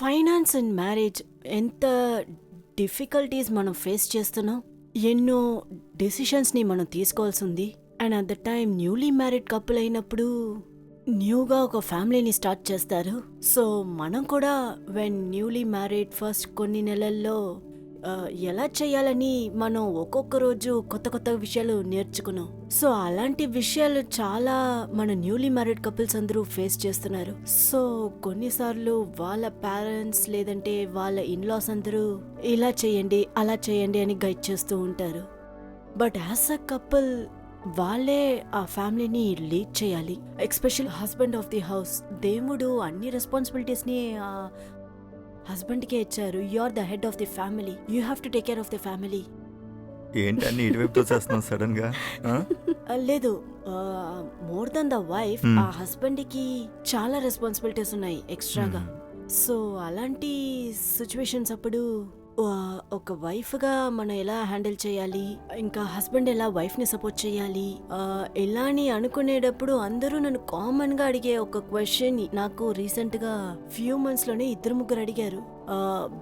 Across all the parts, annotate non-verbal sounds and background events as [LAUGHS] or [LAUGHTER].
Finance and marriage ఎంత difficulties మనం face చేస్తున్నాం ఎన్నో డెసిషన్స్ని మనం తీసుకోవాల్సి ఉంది and at the time newly married couple అయినప్పుడు న్యూగా ఒక ఫ్యామిలీని స్టార్ట్ చేస్తారు. సో మనం కూడా వెన్ న్యూలీ మ్యారీడ్ ఫస్ట్ కొన్ని నెలల్లో ఎలా చేయాలని మనం ఒక్కొక్క రోజు కొత్త కొత్త విషయాలు నేర్చుకున్నాం. సో అలాంటి విషయాలు చాలా మన న్యూలీ మ్యారీడ్ కపుల్స్ అందరూ ఫేస్ చేస్తున్నారు. సో కొన్నిసార్లు వాళ్ళ పేరెంట్స్ లేదంటే వాళ్ళ ఇన్లాస్ అందరూ ఇలా చేయండి అలా చేయండి అని గైడ్ చేస్తూ ఉంటారు. బట్ యాజ్ అ కపుల్ వాళ్ళే ఆ ఫ్యామిలీని లీడ్ చేయాలి. Especial husband of the house దేవుడు అన్ని రెస్పాన్సిబిలిటీస్ని హస్బెండ్కే ఇచ్చారు. You are the head of the family. You have to take care of the family. ఏంటని ఇటువైపు తోసేస్తున్నావు సడన్గా ఆ? లేదు. More than the wife Hmm. ఆ హస్బెండ్కి చాలా రెస్పాన్సిబిలిటీస్ ఉన్నాయి ఎక్స్ట్రాగా. సో అలాంటి సిచ్యువేషన్స్ అప్పుడు ఒక వైఫ్గా మనం ఎలా హ్యాండిల్ చేయాలి? ఇంకా హస్బెండ్ ఎలా వైఫ్ని సపోర్ట్ చేయాలి? ఎలా అని అనుకునేటప్పుడు అందరూ నన్ను కామన్గా అడిగే ఒక క్వశ్చన్ నాకు రీసెంట్గా ఫ్యూ మంత్స్లోనే ఇద్దరు ముగ్గురు అడిగారు.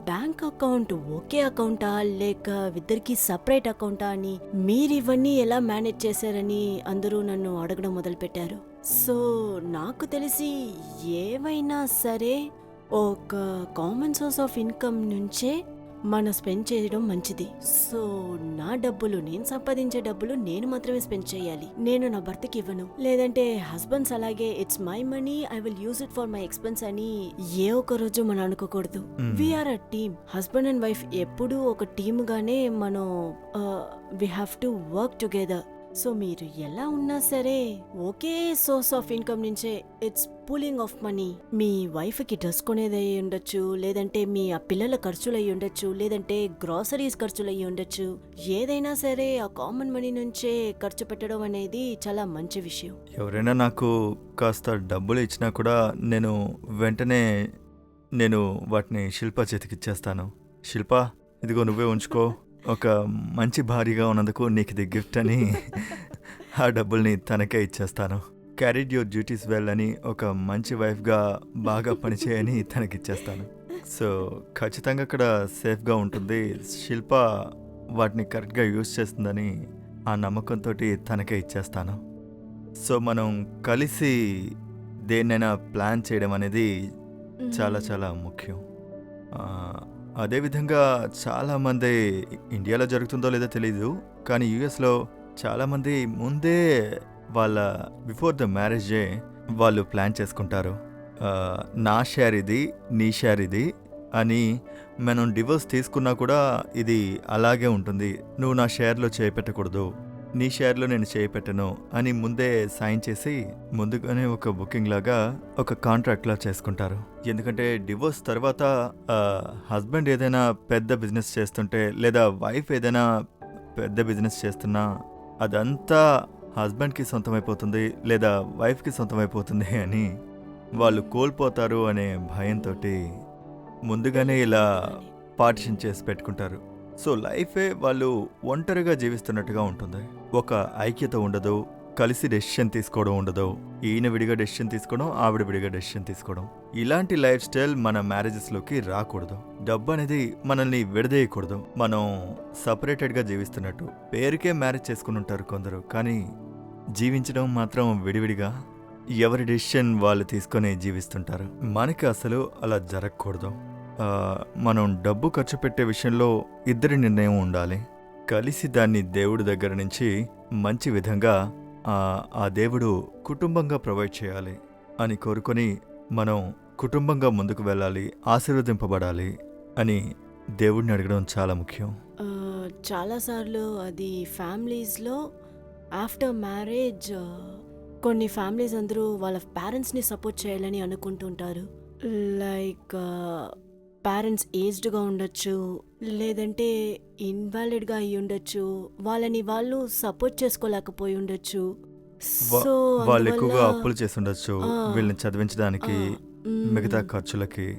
బ్యాంక్ అకౌంట్ ఒకే అకౌంటా? లేక ఇద్దరికి సపరేట్ అకౌంటా అని మీరు ఇవన్నీ ఎలా మేనేజ్ చేశారని అందరూ నన్ను అడగడం మొదలు పెట్టారు సో నాకు తెలిసి ఏవైనా సరే ఒక కామన్ సోర్స్ ఆఫ్ ఇన్కమ్ నుంచే మనం స్పెండ్ చేయడం మంచిది. సో నా డబ్బులు నేను సంపాదించే డబ్బులు నేను మాత్రమే స్పెండ్ చేయాలి. నేను నా భర్తకి ఇవ్వను. లేదంటే హస్బెండ్స్ అలాగే it's my money I will use it for my expense అని ఏ ఒక్క రోజు మనం అనుకోకూడదు. We are a team husband and wife ఎప్పుడూ ఒక టీమ్ గానే మనం we have to work together so మీరు ఎలా ఉన్నా సరే ఒకే సోర్స్ ఆఫ్ ఇన్కమ్ నుంచే ఇట్స్ పూలింగ్ ఆఫ్ మనీ మీ వైఫ్కి డ్రెస్ కొనేది అయి ఉండొచ్చు లేదంటే మీ ఆ పిల్లల ఖర్చులు అయి ఉండొచ్చు లేదంటే గ్రాసరీస్ ఖర్చులు అయి ఉండొచ్చు. ఏదైనా సరే ఆ కామన్ మనీ నుంచే ఖర్చు పెట్టడం అనేది చాలా మంచి విషయం. ఎవరైనా నాకు కాస్త డబ్బులు ఇచ్చినా కూడా నేను వెంటనే నేను వాటిని శిల్ప చేతికి ఇచ్చేస్తాను శిల్ప ఇదిగో నువ్వే ఉంచుకో. ఒక మంచి భారీగా ఉన్నందుకు నీకు ఇది గిఫ్ట్ అని ఆ డబ్బుల్ని తనకే ఇచ్చేస్తాను. క్యారీడ్ యువర్ డ్యూటీస్ వెల్ అని ఒక మంచి వైఫ్గా బాగా పనిచేయని తనకి ఇచ్చేస్తాను. సో ఖచ్చితంగా అక్కడ సేఫ్గా ఉంటుంది. శిల్ప వాటిని కరెక్ట్గా యూజ్ చేస్తుందని ఆ నమ్మకంతో తనకే ఇచ్చేస్తాను. సో మనం కలిసి దేన్నైనా ప్లాన్ చేయడం అనేది చాలా చాలా ముఖ్యం. అదేవిధంగా చాలామంది ఇండియాలో జరుగుతుందో లేదో తెలీదు కానీ యూఎస్లో చాలామంది ముందే వాళ్ళ బిఫోర్ ద మ్యారేజే వాళ్ళు ప్లాన్ చేసుకుంటారు. నా షేర్ ఇది నీ షేర్ ఇది అని మనం డివోర్స్ తీసుకున్నా కూడా ఇది అలాగే ఉంటుంది. నువ్వు నా షేర్లో చేపెట్టకూడదు. నీ షేర్లో నేను చేపెట్టను అని ముందే సైన్ చేసి ముందుగానే ఒక బుకింగ్ లాగా ఒక కాంట్రాక్ట్ లా చేసుకుంటారు. ఎందుకంటే డివోర్స్ తర్వాత హస్బెండ్ ఏదైనా పెద్ద బిజినెస్ చేస్తుంటే లేదా వైఫ్ ఏదైనా పెద్ద బిజినెస్ చేస్తున్నా అదంతా హస్బెండ్కి సొంతమైపోతుంది లేదా వైఫ్కి సొంతమైపోతుంది అని వాళ్ళు కోల్పోతారు అనే భయంతో ముందుగానే ఇలా పార్టిషన్ చేసి పెట్టుకుంటారు. సో లైఫే వాళ్ళు ఒంటరిగా జీవిస్తున్నట్టుగా ఉంటుంది. ఒక ఐక్యత ఉండదు కలిసి డెసిషన్ తీసుకోవడం ఉండదు. ఈయన విడిగా డెసిషన్ తీసుకోవడం ఆవిడ విడిగా డెసిషన్ తీసుకోవడం. ఇలాంటి లైఫ్ స్టైల్ మన మ్యారేజెస్లోకి రాకూడదు. డబ్బు అనేది మనల్ని విడదీయకూడదు. మనం సపరేటెడ్గా జీవిస్తున్నట్టు. పేరుకే మ్యారేజ్ చేసుకుని ఉంటారు కొందరు. కానీ జీవించడం మాత్రం విడివిడిగా ఎవరి డెసిషన్ వాళ్ళు తీసుకొని జీవిస్తుంటారు. మనకి అసలు అలా జరగకూడదు. మనం డబ్బు ఖర్చు పెట్టే విషయంలో ఇద్దరి నిర్ణయం ఉండాలి. కలిసి దాన్ని దేవుడి దగ్గర నుంచి మంచి విధంగా ఆ, దేవుడు కుటుంబంగా ప్రొవైడ్ చేయాలి అని కోరుకొని మనం కుటుంబంగా ముందుకు వెళ్ళాలి ఆశీర్వదింపబడాలి అని దేవుడిని అడగడం చాలా ముఖ్యం. చాలాసార్లు అది ఫ్యామిలీస్లో ఆఫ్టర్ మ్యారేజ్ కొన్ని ఫ్యామిలీస్ అందరూ వాళ్ళ పేరెంట్స్ని సపోర్ట్ చేయాలని అనుకుంటుంటారు. లైక్ పేరెంట్స్ ఏజ్డ్గా ఉండొచ్చు లేదంటే ఇన్వాలిడ్గా అయి ఉండొచ్చు వాళ్ళని వాళ్ళు సపోర్ట్ చేసుకోలేకపోయి ఉండొచ్చు సో వాళ్ళు ఎక్కువగా అప్పులు చేసి ఉండొచ్చు. వీళ్ళని చదివించడానికి. మిగతా ఖర్చులకి.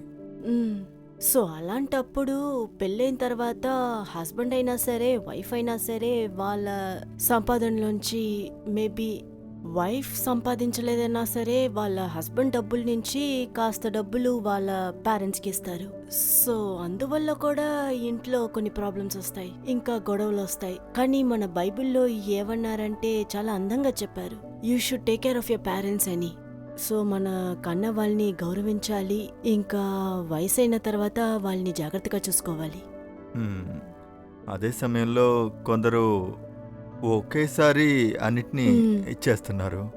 సో అలాంటప్పుడు పెళ్ళైన తర్వాత హస్బెండ్ అయినా సరే వైఫ్ అయినా సరే వాళ్ళ సంపాదనలోంచి మేబీ వైఫ్ సంపాదించలేదన్నా సరే వాళ్ళ హస్బెండ్ డబ్బుల నుంచి కాస్త డబ్బులు వాళ్ళ పేరెంట్స్కి ఇస్తారు. సో అందువల్ల కూడా ఇంట్లో కొన్ని ప్రాబ్లమ్స్ వస్తాయి. ఇంకా గొడవలు వస్తాయి. కానీ మన బైబిల్లో ఏమన్నారంటే చాలా అందంగా చెప్పారు. You should take care of your parents అని సో మన కన్న వాళ్ళని గౌరవించాలి. ఇంకా వయసు అయిన తర్వాత వాళ్ళని జాగ్రత్తగా చూసుకోవాలి. అదే సమయంలో కొందరు ఒకేసారి అన్నిటినీ మ్మ్. ఇచ్చేస్తున్నారు.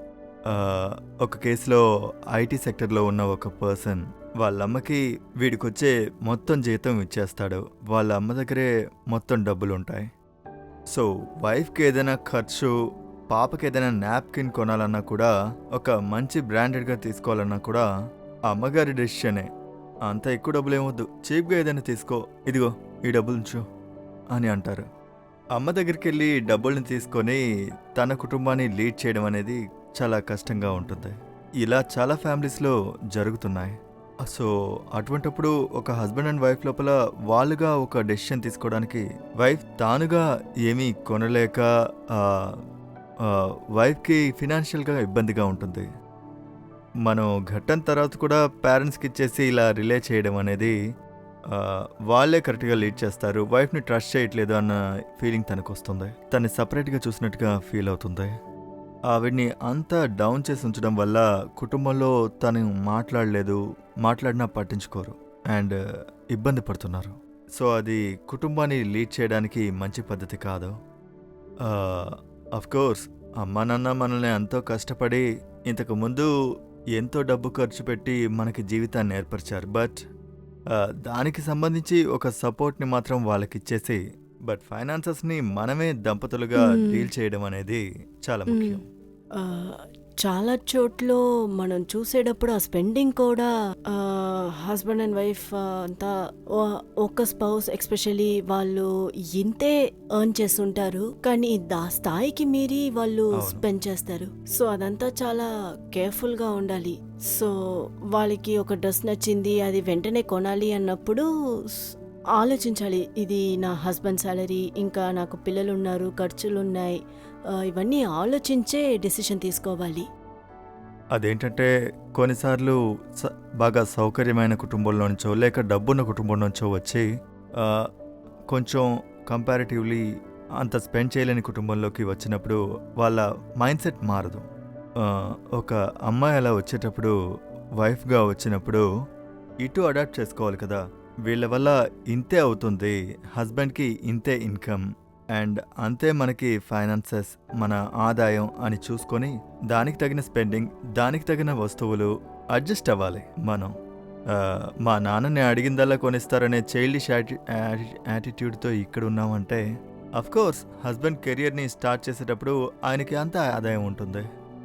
ఆ, ఒక కేసులో ఐటీ సెక్టర్లో ఉన్న ఒక పర్సన్ వాళ్ళ అమ్మకి వీడికొచ్చే మొత్తం జీతం ఇచ్చేస్తాడు. వాళ్ళ అమ్మ దగ్గరే మొత్తం డబ్బులు ఉంటాయి సో వైఫ్కి ఏదైనా ఖర్చు పాపకి ఏదైనా నాప్కిన్ కొనాలన్నా కూడా ఒక మంచి బ్రాండెడ్గా తీసుకోవాలన్నా కూడా ఆ అమ్మగారి డెసిషనే. అంత ఎక్కువ డబ్బులు ఏమొద్దు చీప్గా ఏదైనా తీసుకో. ఇదిగో ఈ డబ్బులు ఉంచు అని అంటారు. అమ్మ దగ్గరికి వెళ్ళి డబ్బుల్ని తీసుకొని తన కుటుంబాన్ని లీడ్ చేయడం అనేది చాలా కష్టంగా ఉంటుంది. ఇలా చాలా ఫ్యామిలీస్లో జరుగుతున్నాయి. సో అటువంటప్పుడు ఒక హస్బెండ్ అండ్ వైఫ్ లోపల వాళ్ళుగా ఒక డెసిషన్ తీసుకోవడానికి వైఫ్ తానుగా ఏమీ కొనలేక వైఫ్కి ఫినాన్షియల్గా ఇబ్బందిగా ఉంటుంది. మనం ఘట్టం తర్వాత కూడా పేరెంట్స్కి ఇచ్చేసి ఇలా రిలే చేయడం అనేది వాళ్ళే కరెక్ట్గా లీడ్ చేస్తారు. వైఫ్ని ట్రస్ట్ చేయట్లేదు అన్న ఫీలింగ్ తనకు వస్తుంది తను సపరేట్గా చూసినట్టుగా ఫీల్ అవుతుంది. ఆవిడ్ని అంతా డౌన్ చేసి ఉంచడం వల్ల కుటుంబంలో తను మాట్లాడలేదు మాట్లాడినా పట్టించుకోరు అండ్ ఇబ్బంది పడుతున్నారు. సో అది కుటుంబాన్ని లీడ్ చేయడానికి మంచి పద్ధతి కాదు. కోర్స్ అమ్మ నాన్న మనల్ని ఎంతో కష్టపడి ఇంతకు ముందు ఎంతో డబ్బు ఖర్చు పెట్టి మనకి జీవితాన్ని ఏర్పరిచారు. బట్ దానికి సంబంధించి ఒక సపోర్ట్ని మాత్రం వాళ్ళకి ఇచ్చేసి బట్ ఫైనాన్సెస్ని మనమే దంపతులుగా. డీల్ చేయడం అనేది చాలా ముఖ్యం చాలా చోట్ల మనం చూసేటప్పుడు ఆ స్పెండింగ్ కూడా హస్బెండ్ అండ్ వైఫ్ అంతా ఒక స్పౌస్ ఎక్స్పెషలీ వాళ్ళు ఇంతే ఎర్న్ చేస్తుంటారు. కానీ దా స్థాయికి మీరి వాళ్ళు. స్పెండ్ చేస్తారు. సో అదంతా చాలా కేర్ఫుల్గా ఉండాలి. సో వాళ్ళకి ఒక డ్రెస్ నచ్చింది అది వెంటనే కొనాలి అన్నప్పుడు ఆలోచించాలి. ఇది నా హస్బెండ్ సాలరీ ఇంకా నాకు పిల్లలు ఉన్నారు ఖర్చులు ఉన్నాయి ఇవన్నీ ఆలోచించే డెసిషన్ తీసుకోవాలి. అదేంటంటే కొన్నిసార్లు స- బాగా సౌకర్యమైన కుటుంబంలో నుంచో లేక డబ్బున్న కుటుంబం నుంచో వచ్చి కొంచెం కంపారిటివ్లీ అంత స్పెండ్ చేయలేని కుటుంబంలోకి వచ్చినప్పుడు వాళ్ళ మైండ్ సెట్ మారదు ఒక అమ్మాయి అలా వచ్చేటప్పుడు వైఫ్గా వచ్చినప్పుడు ఇటు అడాప్ట్ చేసుకోవాలి కదా. వీళ్ళ వల్ల ఇంతే అవుతుంది హస్బెండ్కి ఇంతే ఇన్కమ్ అండ్ అంతే మనకి ఫైనాన్సెస్ మన ఆదాయం అని చూసుకొని దానికి తగిన స్పెండింగ్ దానికి తగిన వస్తువులు అడ్జస్ట్ అవ్వాలి మనం. మా నాన్నని అడిగిందల్లా కొనిస్తారనే చైల్డిష్ యాటిట్యూడ్తో ఇక్కడ ఉన్నామంటే కోర్స్ హస్బెండ్ కెరియర్ని స్టార్ట్ చేసేటప్పుడు ఆయనకి అంత ఆదాయం ఉంటుంది.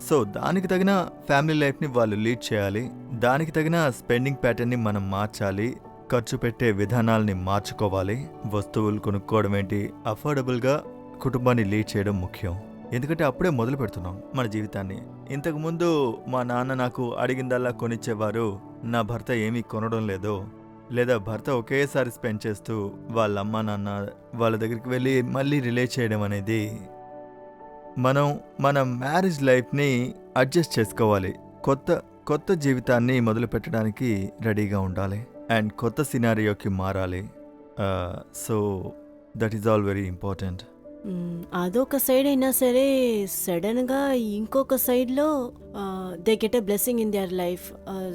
సో దానికి తగిన ఫ్యామిలీ లైఫ్ని వాళ్ళు లీడ్ చేయాలి దానికి తగిన స్పెండింగ్ ప్యాటర్న్ని మనం మార్చాలి ఖర్చు పెట్టే విధానాల్ని మార్చుకోవాలి. వస్తువులు కొనుక్కోవడం ఏంటి? అఫోర్డబుల్గా కుటుంబాన్ని లీడ్ చేయడం ముఖ్యం. ఎందుకంటే అప్పుడే మొదలు పెడుతున్నాం మన జీవితాన్ని. ఇంతకుముందు మా నాన్న నాకు అడిగిందల్లా కొనిచ్చేవారు నా భర్త ఏమీ కొనడం లేదు లేదా భర్త ఒకేసారి స్పెండ్ చేస్తూ వాళ్ళ అమ్మ నాన్న వాళ్ళ దగ్గరికి వెళ్ళి మళ్ళీ రిలే చేయడం అనేది మనం మన మ్యారేజ్ లైఫ్ని అడ్జస్ట్ చేసుకోవాలి. కొత్త కొత్త జీవితాన్ని మొదలు పెట్టడానికి రెడీగా ఉండాలి. అండ్ కొత్త సినారియోకి మారాలి. So that is all very important అదొక సైడ్ అయినా సరే సడన్గా ఇంకొక సైడ్లో they get a blessing in their life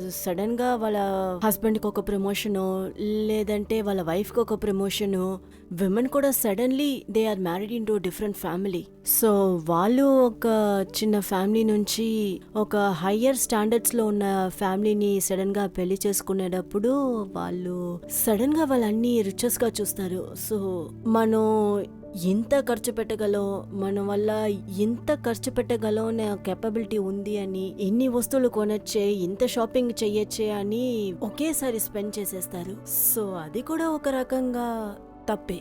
సడన్గా వాళ్ళ హస్బెండ్కి ఒక ప్రమోషను లేదంటే వాళ్ళ వైఫ్కి ఒక ప్రమోషను విమెన్ కూడా suddenly they are married into different family so వాళ్ళు ఒక చిన్న ఫ్యామిలీ నుంచి ఒక హయ్యర్ స్టాండర్డ్స్లో ఉన్న ఫ్యామిలీని సడన్గా పెళ్ళి చేసుకునేటప్పుడు వాళ్ళు సడన్గా వాళ్ళన్ని రిచెస్గా చూస్తారు. సో మనం ఇంత ఖర్చు పెట్టగలం మన వల్ల ఇంత ఖర్చు పెట్టగలం అనే కెపబిలిటీ ఉంది అని ఎన్ని వస్తువులు కొనొచ్చే ఇంత షాపింగ్ చెయ్యొచ్చే అని ఒకేసారి స్పెండ్ చేసేస్తారు. సో అది కూడా ఒక రకంగా తప్పే.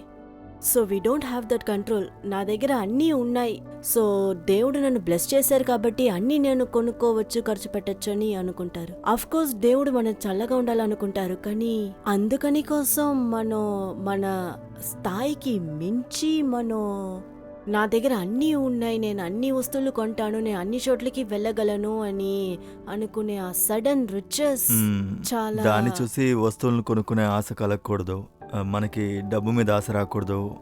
So we don't have that control నా దగ్గర అన్నీ ఉన్నాయి. సో దేవుడు నన్ను బ్లెస్ చేశారు కాబట్టి అన్నీ నేను కొనుక్కోవచ్చు ఖర్చు పెట్టచ్చు అని అనుకుంటారు. అఫ్ కోర్స్ దేవుడు మనం చల్లగా ఉండాలనుకుంటారు. కానీ అందుకని కోసం మనం మన స్థాయికి మించి మనం నా దగ్గర అన్నీ ఉన్నాయి. నేను అన్ని వస్తువులు కొంటాను. నేను అన్ని చోట్లకి వెళ్ళగలను అని అనుకునే ఆ సడన్ రిచెస్. చాలా దాన్ని చూసి వస్తువులను కొనుక్కునే ఆశ కలగకూడదు. మనకి డబ్బు మీద ఆశ రాకూడదు.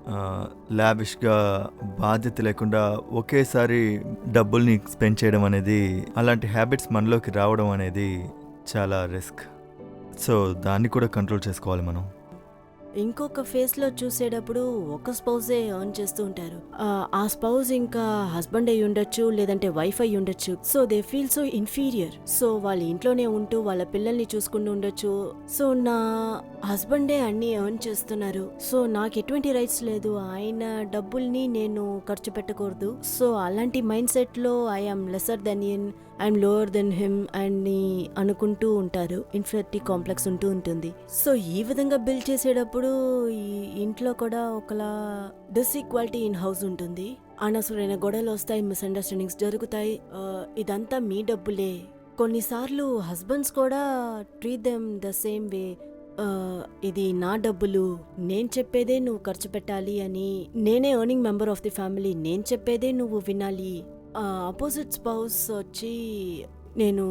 లావిష్గా బాధ్యత లేకుండా ఒకేసారి డబ్బుల్ని స్పెండ్ చేయడం అనేది అలాంటి హ్యాబిట్స్ మనలోకి రావడం అనేది చాలా రిస్క్. సో దాన్ని కూడా కంట్రోల్ చేసుకోవాలి మనం. ఇంకొక ఫేస్లో చూసేటప్పుడు ఒక స్పౌజే ఎర్న్ చేస్తూ ఉంటారు. ఆ, ఆ స్పౌజ్ ఇంకా హస్బెండ్ అయి ఉండొచ్చు లేదంటే వైఫ్ అయి ఉండొచ్చు. So they feel so inferior. So వాళ్ళ ఇంట్లోనే ఉంటూ వాళ్ళ పిల్లల్ని చూసుకుంటూ ఉండొచ్చు. సో నా హస్బెండే అన్ని ఎర్న్ చేస్తున్నారు. సో నాకు ఎటువంటి రైట్స్ లేదు. ఆయన డబ్బుల్ని నేను ఖర్చు పెట్టకూడదు. సో అలాంటి మైండ్ సెట్లో I'm lesser than in I'm lower than him అని అనుకుంటూ ఉంటారు. ఇన్ఫెక్టివ్ కాంప్లెక్స్ ఉంటూ ఉంటుంది. సో ఈ విధంగా బిల్డ్ చేసేటప్పుడు ఈ ఇంట్లో కూడా ఒకలా డిస్ఈక్వాలిటీ ఇన్ హౌస్ ఉంటుంది. అనవసరమైన గొడవలు వస్తాయి మిస్అండర్స్టాండింగ్స్ జరుగుతాయి. ఇదంతా మీ డబ్బులే. కొన్నిసార్లు హస్బెండ్స్ కూడా treat them the same way ఇది నా డబ్బులు నేను చెప్పేదే నువ్వు ఖర్చు పెట్టాలి అని నేనే earning member of the family నేను చెప్పేదే నువ్వు వినాలి అపోజిట్ స్పౌస్ వచ్చి నేను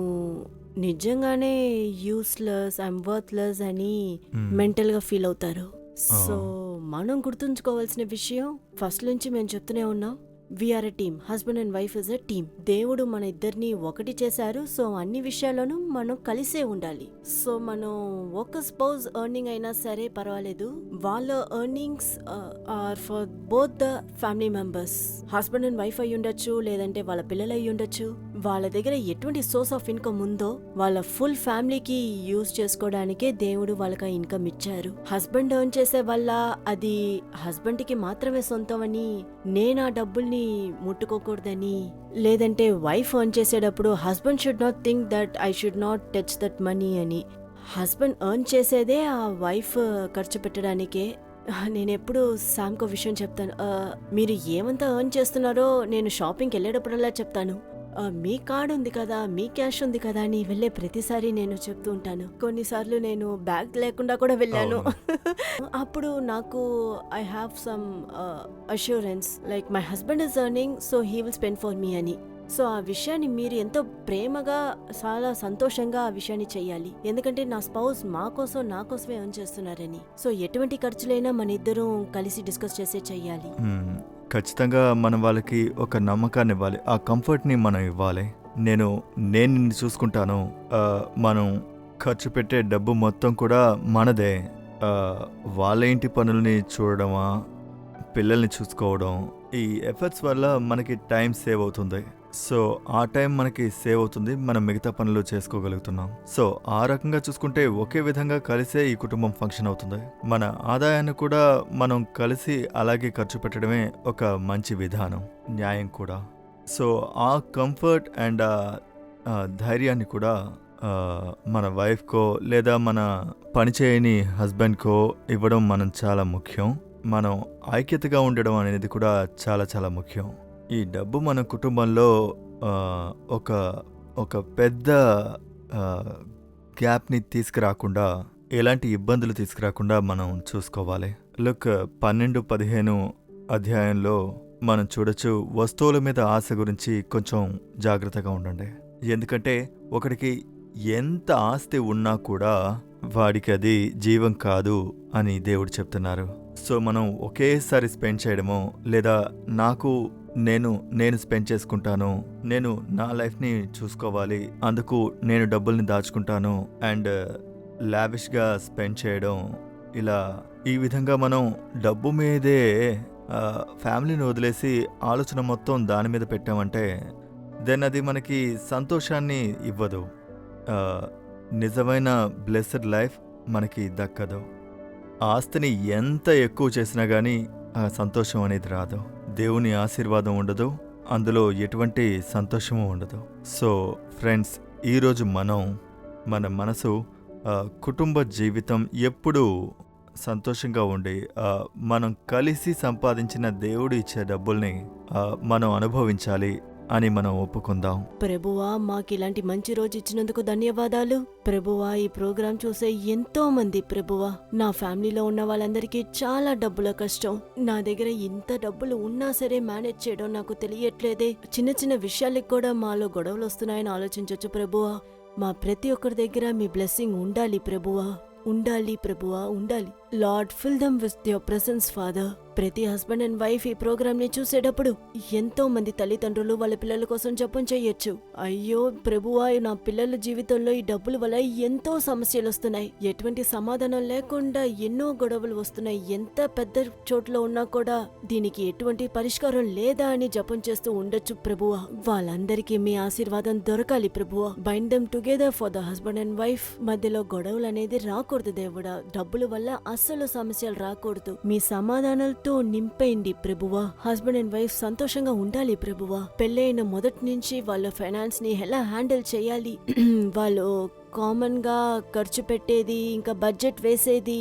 నిజంగానే యూస్లెస్ ఐఎమ్ వర్త్లెస్ అని మ్మ్. మెంటల్గా ఫీల్ అవుతారు. సో మనం గుర్తుంచుకోవాల్సిన విషయం ఫస్ట్ నుంచి మేము చెప్తూనే ఉన్నాం. We are a team husband and wife is a team దేవుడు మన ఇద్దరిని ఒకటి చేశారు. సో అన్ని విషయాల్లోనూ మనం కలిసే ఉండాలి. సో మనం ఒక స్పౌజ్ ఎర్నింగ్ అయినా సరే పర్వాలేదు. వాళ్ళ earnings are for both the family members husband and wife అయి ఉండొచ్చు లేదంటే వాళ్ళ పిల్లలు అయి ఉండొచ్చు వాళ్ళ దగ్గర ఎటువంటి సోర్స్ ఆఫ్ ఇన్కమ్ ఉందో వాళ్ళ ఫుల్ ఫ్యామిలీకి యూజ్ చేసుకోవడానికే దేవుడు వాళ్ళకి ఇన్కమ్ ఇచ్చారు. హస్బెండ్ ఎర్న్ చేసే వల్ల అది హస్బెండ్కి మాత్రమే సొంతం అని నేను ఆ డబ్బుల్ని ముట్టుకోకూడదని లేదంటే వైఫ్ ఎర్న్ చేసేటప్పుడు husband should not think that I should not touch that money అని. హస్బెండ్ ఎర్న్ చేసేదే ఆ వైఫ్ ఖర్చు పెట్టడానికే. నేను ఎప్పుడు శామ్కో విషయం చెప్తాను. మీరు ఏమంతా ఎర్న్ చేస్తున్నారో నేను షాపింగ్కి వెళ్ళేటప్పుడల్లా చెప్తాను. మీ కార్డ్ ఉంది కదా మీ క్యాష్ ఉంది కదా అని వెళ్ళే ప్రతిసారి నేను చెప్తూ ఉంటాను. కొన్నిసార్లు నేను బ్యాగ్ లేకుండా కూడా వెళ్ళాను. [LAUGHS] అప్పుడు నాకు I have some assurance like my husband is earning so he will spend for me అని. సో ఆ విషయాన్ని మీరు ఎంతో ప్రేమగా చాలా సంతోషంగా ఆ విషయాన్ని చెయ్యాలి. ఎందుకంటే నా స్పౌస్ మా కోసం నా కోసమే ఎర్న్ చేస్తున్నారని. సో ఎటువంటి ఖర్చులైనా మన ఇద్దరం కలిసి డిస్కస్ చేసే చెయ్యాలి. మ్మ్. ఖచ్చితంగా మనం వాళ్ళకి ఒక నమ్మకాన్ని ఇవ్వాలి. ఆ కంఫర్ట్ని మనం ఇవ్వాలి. నేను నేను నిన్ను చూసుకుంటాను. మనం ఖర్చు పెట్టే డబ్బు మొత్తం కూడా మనదే. వాళ్ళ ఇంటి పనుల్ని చూడడమా? పిల్లల్ని చూసుకోవడం. ఈ ఎఫర్ట్స్ వల్ల మనకి టైం సేవ్ అవుతుంది. సో ఆ టైం మనకి సేవ్ అవుతుంది. మనం మిగతా పనులు చేసుకోగలుగుతున్నాం. సో ఆ రకంగా చూసుకుంటే ఒకే విధంగా కలిసే ఈ కుటుంబం ఫంక్షన్ అవుతుంది. మన ఆదాయాన్ని కూడా మనం కలిసి అలాగే ఖర్చు పెట్టడమే ఒక మంచి విధానం. న్యాయం కూడా. సో ఆ కంఫర్ట్ అండ్ ఆ ధైర్యాన్ని కూడా మన వైఫ్కో లేదా మన పనిచేయని హస్బెండ్కో ఇవ్వడం మనం చాలా ముఖ్యం. మనం ఐక్యతగా ఉండడం అనేది కూడా చాలా చాలా ముఖ్యం. ఈ డబ్బు మన కుటుంబంలో ఒక ఒక పెద్ద గ్యాప్ని తీసుకురాకుండా ఎలాంటి ఇబ్బందులు తీసుకురాకుండా మనం చూసుకోవాలి. లుక్ పన్నెండు పదిహేను అధ్యాయంలో మనం చూడొచ్చు వస్తువుల మీద ఆశ గురించి కొంచెం జాగ్రత్తగా ఉండండి. ఎందుకంటే ఒకడికి ఎంత ఆస్తి ఉన్నా కూడా వాడికి అది జీవం కాదు అని దేవుడు చెప్తున్నారు. సో మనం ఒకేసారి స్పెండ్ చేయడమో లేదా నాకు నేను నేను స్పెండ్ చేసుకుంటాను. నేను నా లైఫ్ని చూసుకోవాలి. అందుకు నేను డబ్బుల్ని దాచుకుంటాను. అండ్ లావిష్గా స్పెండ్ చేయడం. ఇలా ఈ విధంగా మనం డబ్బు మీదే ఫ్యామిలీని వదిలేసి ఆలోచన మొత్తం దాని మీద పెట్టామంటే దెన్ అది మనకి సంతోషాన్ని ఇవ్వదు. నిజమైన బ్లెస్డ్ లైఫ్ మనకి దక్కదు. ఆస్తిని ఎంత ఎక్కువ చేసినా కానీ సంతోషం అనేది రాదు. దేవుని ఆశీర్వాదం ఉండదు అందులో ఎటువంటి సంతోషము ఉండదు. సో ఫ్రెండ్స్ ఈరోజు మనం మన మనసు కుటుంబ జీవితం ఎప్పుడూ సంతోషంగా ఉండి మనం కలిసి సంపాదించిన దేవుడు ఇచ్చే డబ్బుల్ని మనం అనుభవించాలి అని మనం ఒప్పుకుందాం. ప్రభువా మాకు ఇలాంటి మంచి రోజు ఇచ్చినందుకు ధన్యవాదాలు. ప్రభువా ఈ ప్రోగ్రాం చూసే ఎంతో మంది ప్రభువా నా ఫ్యామిలీలో ఉన్న వాళ్ళందరికీ చాలా డబ్బుల కష్టం. నా దగ్గర ఇంత డబ్బులు ఉన్నా సరే మేనేజ్ చేయడం నాకు తెలియట్లేదే. చిన్న చిన్న విషయాలకు కూడా మాలో గొడవలు వస్తున్నాయని ఆలోచించవచ్చు ప్రభువా. మా ప్రతి ఒక్కరి దగ్గర మీ బ్లెస్సింగ్ ఉండాలి ప్రభువా. ఉండాలి ప్రభువా ఉండాలి. Lord fill them with your presence Father. ప్రతి హస్బెండ్ అండ్ వైఫ్ ఈ ప్రోగ్రామ్ని చూసేటప్పుడు ఎంతో మంది తల్లిదండ్రులు వాళ్ళ పిల్లల కోసం జపం చేయొచ్చు. అయ్యో ప్రభువా నా పిల్లల జీవితంలో ఈ డబ్బుల వల్ల ఎంతో సమస్యలు వస్తున్నాయి. ఎటువంటి సమాధానం లేకుండా ఎన్నో గొడవలు వస్తున్నాయి. ఎంత పెద్ద చోట్ల ఉన్నా కూడా దీనికి ఎటువంటి పరిష్కారం లేదా అని జపం చేస్తూ ఉండొచ్చు ప్రభువా. వాళ్ళందరికీ మీ ఆశీర్వాదం దొరకాలి ప్రభువా. Bind them together for the husband and wife మధ్యలో గొడవలు అనేది రాకూడదు దేవుడా. డబ్బుల వల్ల అస్సలు సమస్యలు రాకూడదు. మీ సమాధానాలతో నింపేయండి ప్రభువా. హస్బెండ్ అండ్ వైఫ్ సంతోషంగా ఉండాలి ప్రభువా. పెళ్ళైన మొదటి నుంచి వాళ్ళ ఫైనాన్స్ని ఎలా హ్యాండిల్ చేయాలి? [CLEARS THROAT] వాళ్ళు కామన్గా ఖర్చు పెట్టేది ఇంకా బడ్జెట్ వేసేది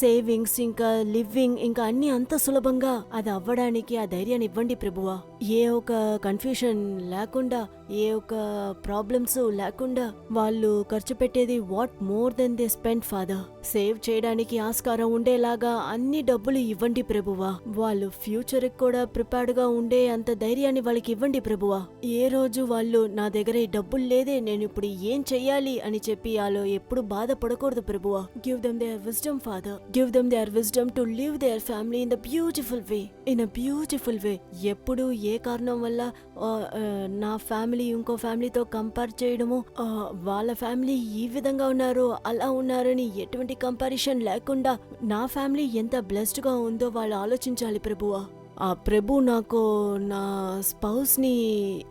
సేవింగ్స్ ఇంకా లివింగ్ ఇంకా అన్ని అంత సులభంగా అది అవ్వడానికి ఆ ధైర్యాన్ని ఇవ్వండి ప్రభువా. ఏ ఒక కన్ఫ్యూషన్ లేకుండా ఏ ఒక ప్రాబ్లమ్స్ లేకుండా వాళ్ళు ఖర్చు పెట్టేది what more than they spend Father. Save చేయడానికి ఆస్కారం ఉండేలాగా అన్ని డబ్బులు ఇవ్వండి ప్రభువా. వాళ్ళు ఫ్యూచర్ కూడా ప్రిపేర్డ్గా ఉండే అంత ధైర్యాన్ని వాళ్ళకి ఇవ్వండి ప్రభువా. ఏ రోజు వాళ్ళు నా దగ్గర ఈ డబ్బులు లేదే నేను ఇప్పుడు ఏం చెయ్యాలి అని చెప్పి చెప్పియాలో ఎప్పుడు బాధపడకూడదు ప్రభువా. Give them their wisdom Father give them their wisdom to live their family in the beautiful way in a beautiful way ఎప్పుడు ఏ కారణం వల్ల నా ఫ్యామిలీ ఇంకో ఫ్యామిలీతో కంపేర్ చేయడము వాళ్ళ ఫ్యామిలీ ఈ విధంగా ఉన్నారు అలా ఉన్నారని ఎటువంటి కంపారిషన్ లేకుండా నా ఫ్యామిలీ ఎంత బ్లెస్డ్గా ఉందో వాళ్ళు ఆలోచించాలి ప్రభువా. ఆ ప్రభు నాకు నా స్పౌస్ని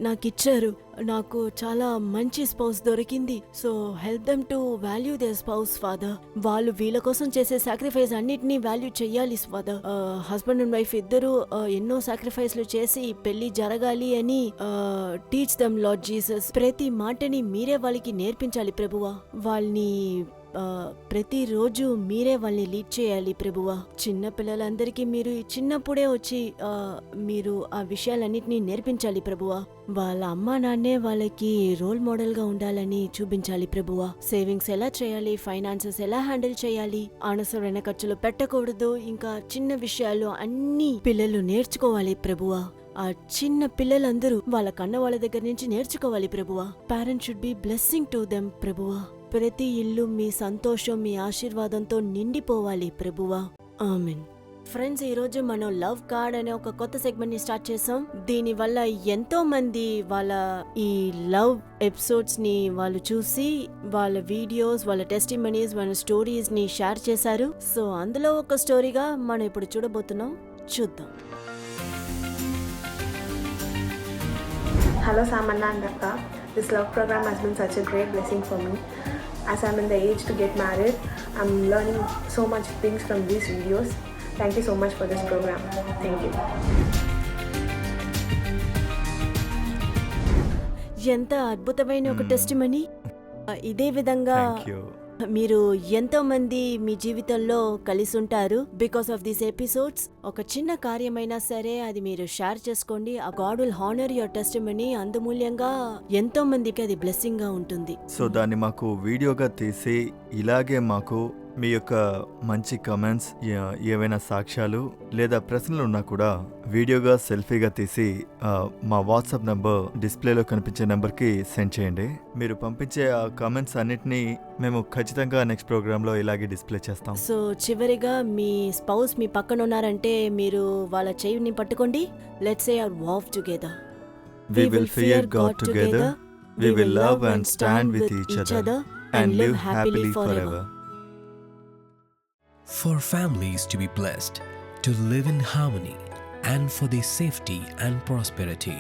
నాకు ఇచ్చారు. నాకు చాలా మంచి స్పౌస్ దొరికింది. So help them to value they spouse Father వాళ్ళు వీళ్ళ కోసం చేసే సాక్రిఫైస్ అన్నిటినీ వాల్యూ చెయ్యాలి ఫాదర్ హస్బెండ్ అండ్ వైఫ్ ఇద్దరు ఎన్నో సాక్రిఫైస్లు చేసి పెళ్ళి జరగాలి అని టీచ్ దమ్ లార్డ్ జీసస్ ప్రతి మాటని మీరే వాళ్ళకి నేర్పించాలి ప్రభువా. వాళ్ళని ప్రతిరోజు మీరే వాళ్ళని లీడ్ చేయాలి ప్రభువా. చిన్న పిల్లలందరికీ మీరు ఈ చిన్నప్పుడే వచ్చి మీరు ఆ విషయాలన్నింటినీ నేర్పించాలి ప్రభువా. వాళ్ళ అమ్మా నాన్నే వాళ్ళకి రోల్ మోడల్గా ఉండాలని చూపించాలి ప్రభువా. సేవింగ్స్ ఎలా చేయాలి ఫైనాన్సెస్ ఎలా హ్యాండిల్ చేయాలి అనవసరమైన ఖర్చులు పెట్టకూడదు ఇంకా చిన్న విషయాలు అన్ని పిల్లలు నేర్చుకోవాలి ప్రభువా. ఆ చిన్న పిల్లలందరూ వాళ్ళ కన్న వాళ్ళ దగ్గర నుంచి నేర్చుకోవాలి ప్రభువా. Parents should be blessing to them ప్రభువా. ప్రతి ఇల్లు మీ సంతోషం మీ ఆశీర్వాదంతో నిండిపోవాలి ప్రభువా. ఆమెన్. ఫ్రెండ్స్ ఈ రోజు మనం లవ్ కార్డ్ అనే ఒక కొత్త సెగ్మెంట్ని స్టార్ట్ చేసాం. దీని వల్ల ఎంతో మంది వాళ్ళ ఈ లవ్ ఎపిసోడ్స్ని వాళ్ళు చూసి వాళ్ళ వీడియోస్ వాళ్ళ టెస్టిమనీస్ వాళ్ళ స్టోరీస్ని షేర్ చేశారు. సో అందులో ఒక స్టోరీగా మనం ఇప్పుడు చూడబోతున్నాం. చూద్దాం. Hello Samanna and Akka. Love programme program has been such a great blessing. As I'm in the age to get married, I'm learning so much things from these videos. Thank you so much for this program. Thank you. ఎంత అద్భుతమైన ఒక testimony ఇదే విధంగా మీరు ఎంతో మంది మీ జీవితంలో కలిసి ఉంటారు బికాస్ ఆఫ్ దీస్ ఎపిసోడ్స్ ఒక చిన్న కార్యమైనా సరే అది మీరు షేర్ చేసుకోండి. ఆ God will honour your test money అందుమూల్యంగా ఎంతో మందికి అది బ్లెస్సింగ్గా ఉంటుంది. సో దాన్ని మాకు వీడియోగా తీసి ఇలాగే మాకు మీ యొక్క మంచి కమెంట్స్ ఏవైనా సాక్ష్యాలు లేదా ప్రశ్నలు ఉన్నా కూడా వీడియోగా సెల్ఫీగా తీసి మా వాట్సాప్ నంబర్ డిస్ప్లేలో కనిపించే నెంబర్కి సెండ్ చేయండి మీరు పంపించే ఆ కమెంట్స్ అన్నిటినీ మేము ఖచ్చితంగా నెక్స్ట్ ప్రోగ్రాంలో ఇలాగే డిస్ప్లే చేస్తాం సో చివరిగా మీ స్పౌస్ మీ పక్కన ఉన్నారంటే మీరు వాళ్ళ చెయ్యిని పట్టుకోండి let's say our vow together We will fear God together. We will love and stand with each other and live happily forever. For families to be blessed, to live in harmony, and for their safety and prosperity.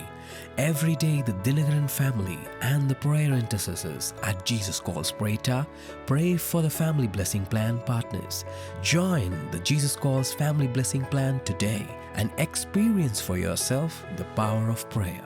Every day, the Dinagaran family and the prayer intercessors at Jesus Calls Prayta pray for the Family Blessing Plan partners. Join the Jesus Calls Family Blessing Plan today and experience for yourself the power of prayer.